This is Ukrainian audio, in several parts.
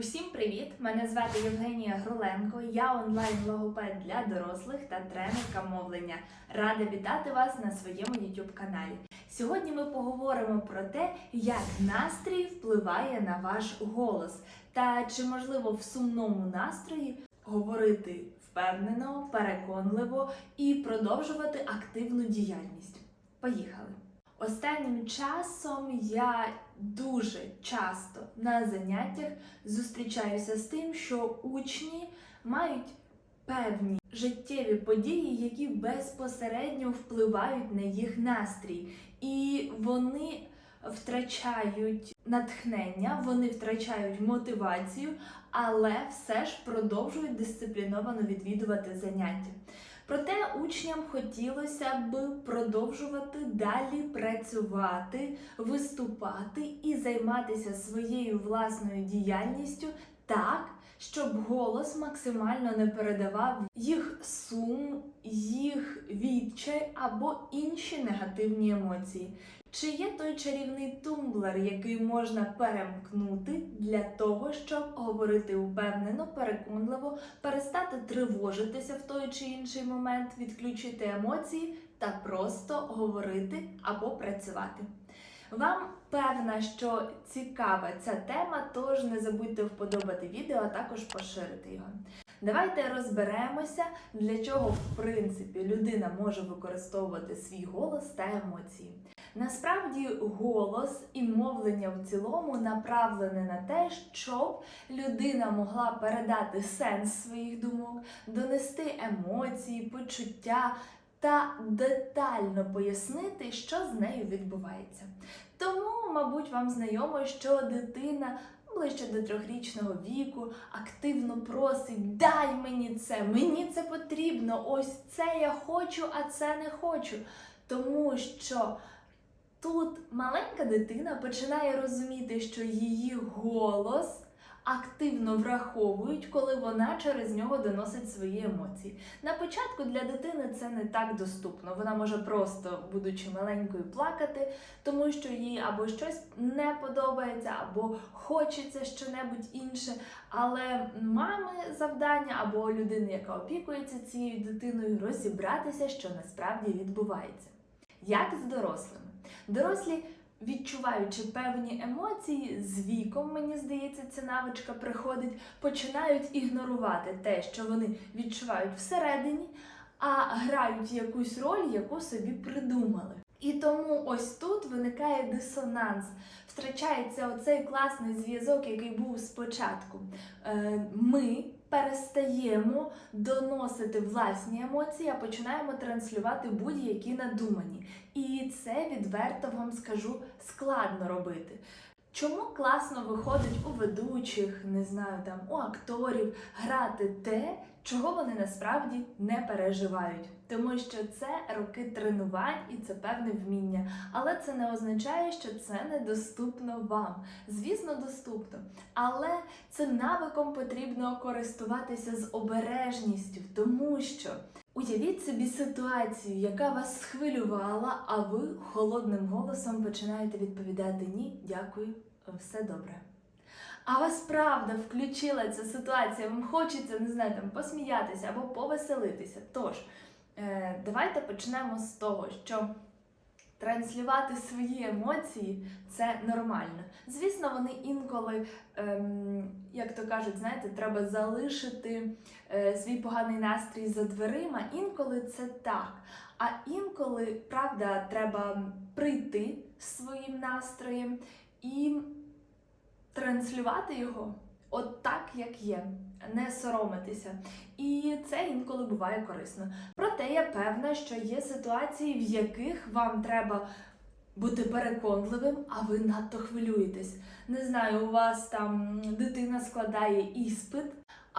Усім привіт! Мене звати Євгенія Груленко. Я онлайн-логопед для дорослих та тренерка мовлення. Рада вітати вас на своєму YouTube каналі. Сьогодні ми поговоримо про те, як настрій впливає на ваш голос, та чи можливо в сумному настрої говорити впевнено, переконливо і продовжувати активну діяльність. Поїхали! Останнім часом я дуже часто на заняттях зустрічаюся з тим, що учні мають певні життєві події, які безпосередньо впливають на їх настрій, і вони втрачають натхнення, вони втрачають мотивацію, але все ж продовжують дисципліновано відвідувати заняття. Проте учням хотілося б продовжувати далі працювати, виступати і займатися своєю власною діяльністю так, щоб голос максимально не передавав їх сум, їх відчай або інші негативні емоції. Чи є той чарівний тумблер, який можна перемкнути для того, щоб говорити упевнено, переконливо, перестати тривожитися в той чи інший момент, відключити емоції та просто говорити або працювати? Вам певна, що цікава ця тема, тож не забудьте вподобати відео, а також поширити його. Давайте розберемося, для чого в принципі людина може використовувати свій голос та емоції. Насправді голос і мовлення в цілому направлене на те, щоб людина могла передати сенс своїх думок, донести емоції, почуття та детально пояснити, що з нею відбувається. Тому, мабуть, вам знайомо, що дитина ближче до трьохрічного віку активно просить: дай мені це, мені це потрібно, ось це я хочу, а це не хочу. Тому що тут маленька дитина починає розуміти, що її голос активно враховують, коли вона через нього доносить свої емоції. На початку для дитини це не так доступно. Вона може просто, будучи маленькою, плакати, тому що їй або щось не подобається, або хочеться щонебудь інше. Але мами завдання або людини, яка опікується цією дитиною, розібратися, що насправді відбувається. Як з дорослими? Дорослі відчуваючи певні емоції, з віком, мені здається, ця навичка приходить, починають ігнорувати те, що вони відчувають всередині, а грають якусь роль, яку собі придумали. І тому ось тут виникає дисонанс, втрачається оцей класний зв'язок, який був спочатку. Е, Ми перестаємо доносити власні емоції, а починаємо транслювати будь-які надумані. І це відверто вам скажу складно робити. Чому класно виходить у ведучих, не знаю, там у акторів грати те, чого вони насправді не переживають, тому що це роки тренувань і це певне вміння. Але це не означає, що це недоступно вам. Звісно, доступно. Але цим навиком потрібно користуватися з обережністю, тому що. Уявіть собі ситуацію, яка вас схвилювала, а ви холодним голосом починаєте відповідати ні, дякую, все добре. А вас правда включила ця ситуація, вам хочеться, не знаю, там посміятися або повеселитися. Тож, е, давайте почнемо з того, що транслювати свої емоції це нормально. Звісно, вони інколи, ем, як то кажуть, знаєте, треба залишити е, свій поганий настрій за дверима. Інколи це так. А інколи, правда, треба прийти з своїм настроєм і транслювати його от так, як є, не соромитися. І це інколи буває корисно. Проте я певна, що є ситуації, в яких вам треба бути переконливим, а ви надто хвилюєтесь. Не знаю, у вас там дитина складає іспит.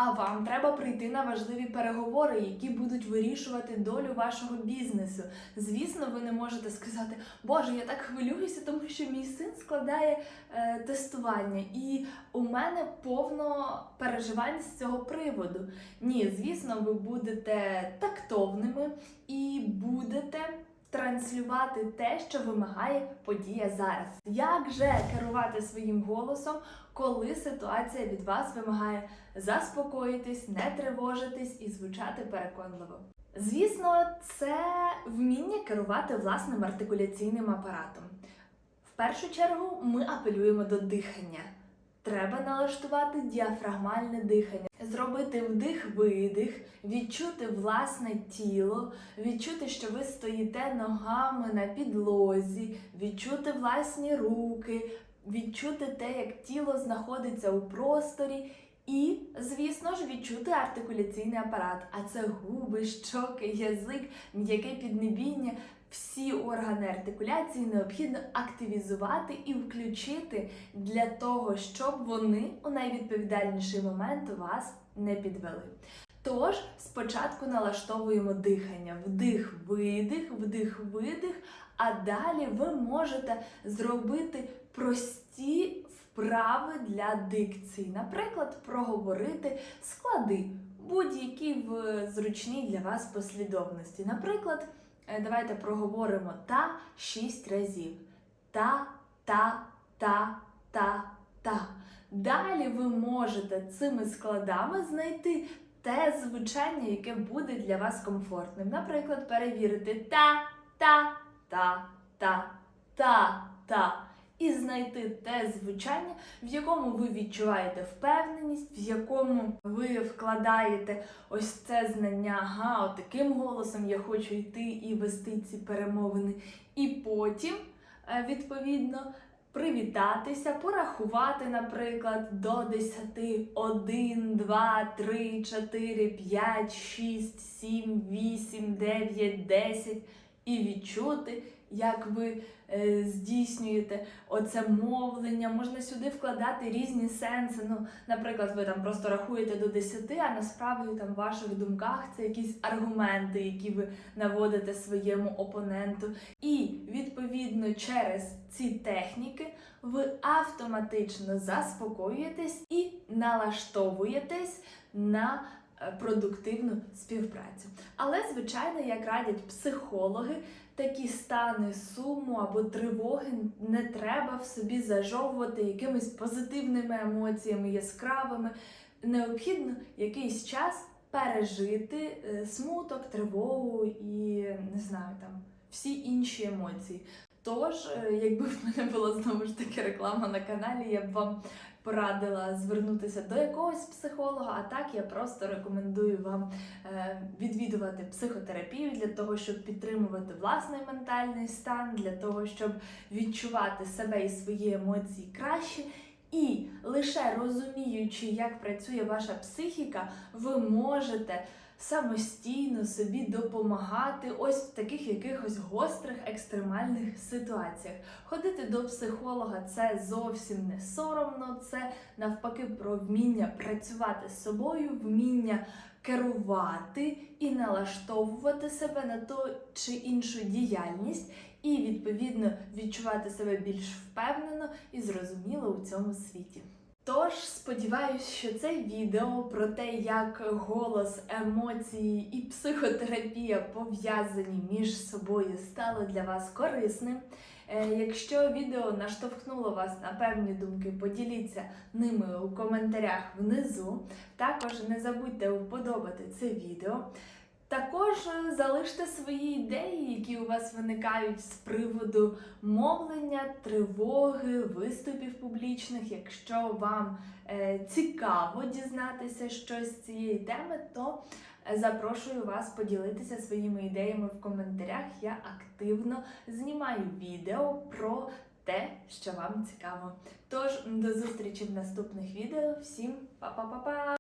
А вам треба прийти на важливі переговори, які будуть вирішувати долю вашого бізнесу. Звісно, ви не можете сказати, Боже, я так хвилююся, тому що мій син складає е, тестування, і у мене повно переживань з цього приводу. Ні, звісно, ви будете тактовними і будете. Транслювати те, що вимагає подія зараз. Як же керувати своїм голосом, коли ситуація від вас вимагає заспокоїтись, не тривожитись і звучати переконливо. Звісно, це вміння керувати власним артикуляційним апаратом. В першу чергу ми апелюємо до дихання. Треба налаштувати діафрагмальне дихання, зробити вдих-видих, відчути власне тіло, відчути, що ви стоїте ногами на підлозі, відчути власні руки, відчути те, як тіло знаходиться у просторі, і, звісно ж, відчути артикуляційний апарат. А це губи, щоки, язик, м'яке піднебіння. Всі органи артикуляції необхідно активізувати і включити для того, щоб вони у найвідповідальніший момент вас не підвели. Тож спочатку налаштовуємо дихання, вдих, видих, вдих, видих, а далі ви можете зробити прості вправи для дикції. Наприклад, проговорити склади будь-які в зручній для вас послідовності. Наприклад, давайте проговоримо та шість разів. Та, та, та, та, та. Далі ви можете цими складами знайти те звучання, яке буде для вас комфортним. Наприклад, перевірити та, та, та, та, та, та. І знайти те звучання, в якому ви відчуваєте впевненість, в якому ви вкладаєте ось це знання, ага, таким голосом я хочу йти і вести ці перемовини. І потім, е, відповідно, привітатися, порахувати, наприклад, до 10, 1, 2, 3, 4, 5, 6, 7, 8, 9, 10 і відчути, як ви е, здійснюєте оце мовлення. Можна сюди вкладати різні сенси. Ну, наприклад, ви там просто рахуєте до 10, а насправді там в ваших думках це якісь аргументи, які ви наводите своєму опоненту. І відповідно через ці техніки ви автоматично заспокоюєтесь і налаштовуєтесь на продуктивну співпрацю. Але, звичайно, як радять психологи, такі стани суму або тривоги не треба в собі зажовувати якимись позитивними емоціями, яскравими. Необхідно якийсь час пережити е, смуток, тривогу і не знаю там всі інші емоції. Тож, е, якби в мене була знову ж таки реклама на каналі, я б вам порадила звернутися до якогось психолога. А так я просто рекомендую вам е, відвідувати психотерапію для того, щоб підтримувати власний ментальний стан, для того, щоб відчувати себе і свої емоції краще. І лише розуміючи, як працює ваша психіка, ви можете самостійно собі допомагати ось в таких якихось гострих екстремальних ситуаціях. Ходити до психолога це зовсім не соромно, це навпаки про вміння працювати з собою, вміння керувати і налаштовувати себе на ту чи іншу діяльність. І відповідно відчувати себе більш впевнено і зрозуміло у цьому світі. Тож сподіваюсь, що це відео про те, як голос, емоції і психотерапія пов'язані між собою стало для вас корисним. Е, Якщо відео наштовхнуло вас на певні думки, поділіться ними у коментарях внизу. Також не забудьте вподобати це відео. Також е, залиште свої ідеї, які у вас виникають з приводу мовлення, тривоги, виступів публічних. Якщо вам е, цікаво дізнатися щось з цієї теми, то е, запрошую вас поділитися своїми ідеями в коментарях. Я активно знімаю відео про те, що вам цікаво. Тож до зустрічі в наступних відео. Всім па-па-па-па!